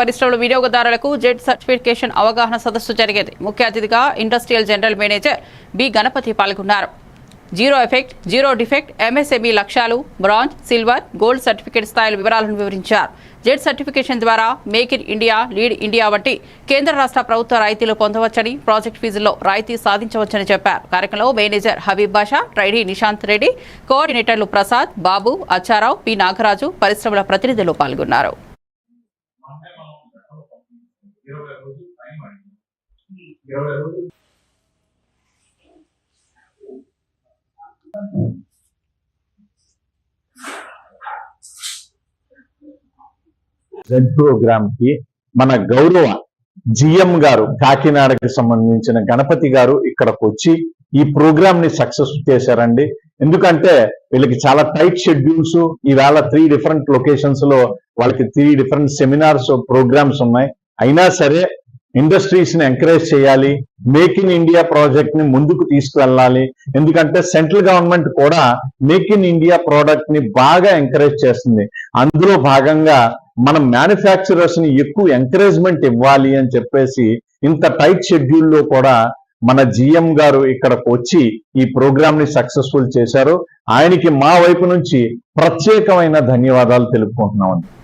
పరిశ్రమల వినియోగదారులకు Z certification అవగాహన సదస్సు జరిగేది. ముఖ్య అతిథిగా industrial general manager B Ganapathi పాల్గొన్నారు. Zero effect zero defect MSME లక్ష్యాలు బ్రాంజ్ సిల్వర్ గోల్డ్ సర్టిఫికేట్ స్థాయిల వివరాలను వివరించారు. జెడ్ సర్టిఫికేషన్ ద్వారా make in India lead India వంటి కేంద్ర రాష్ట్ర ప్రభుత్వ రాయితీలు పొందవచ్చని ప్రాజెక్ట్ ఫీజుల్లో రాయితీ సాధించవచ్చని చెప్పారు. కార్యక్రమంలో మేనేజర్ హబీబ్ బాషా ట్రైడీ నిశాంత్ రెడ్డి కోఆర్డినేటర్లు ప్రసాద్ బాబు అచ్చారావు పి నాగరాజు పరిశ్రమల ప్రతినిధులు పాల్గొన్నారు. ఇరవై రోజులు టైం ఇరవై రోజులు రెడ్ ప్రోగ్రామ్కి మన గౌరవ జిఎం గారు కాకినాడకి సంబంధించిన గణపతి గారు ఇక్కడికి వచ్చి ఈ ప్రోగ్రామ్ని సక్సెస్ చేశారండి. ఎందుకంటే వీళ్ళకి చాలా టైట్ షెడ్యూల్స్ ఈవేళ త్రీ డిఫరెంట్ లొకేషన్స్లో వాళ్ళకి త్రీ డిఫరెంట్ సెమినార్స్ ప్రోగ్రామ్స్ ఉన్నాయి. అయినా సరే ఇండస్ట్రీస్ని ఎంకరేజ్ చేయాలి మేక్ ఇన్ ఇండియా ప్రాజెక్ట్ని ముందుకు తీసుకువెళ్ళాలి. ఎందుకంటే సెంట్రల్ గవర్నమెంట్ కూడా మేక్ ఇన్ ఇండియా ప్రోడక్ట్ని బాగా ఎంకరేజ్ చేస్తుంది. అందులో భాగంగా మనం మ్యానుఫ్యాక్చరర్స్ని ఎక్కువ ఎంకరేజ్మెంట్ ఇవ్వాలి అని చెప్పేసి ఇంత టైట్ షెడ్యూల్లో కూడా మన జిఎం గారు ఇక్కడకు వచ్చి ఈ ప్రోగ్రామ్ని సక్సెస్ఫుల్ చేశారు. ఆయనకి మా వైపు నుంచి ప్రత్యేకమైన ధన్యవాదాలు తెలుపుకుంటున్నాం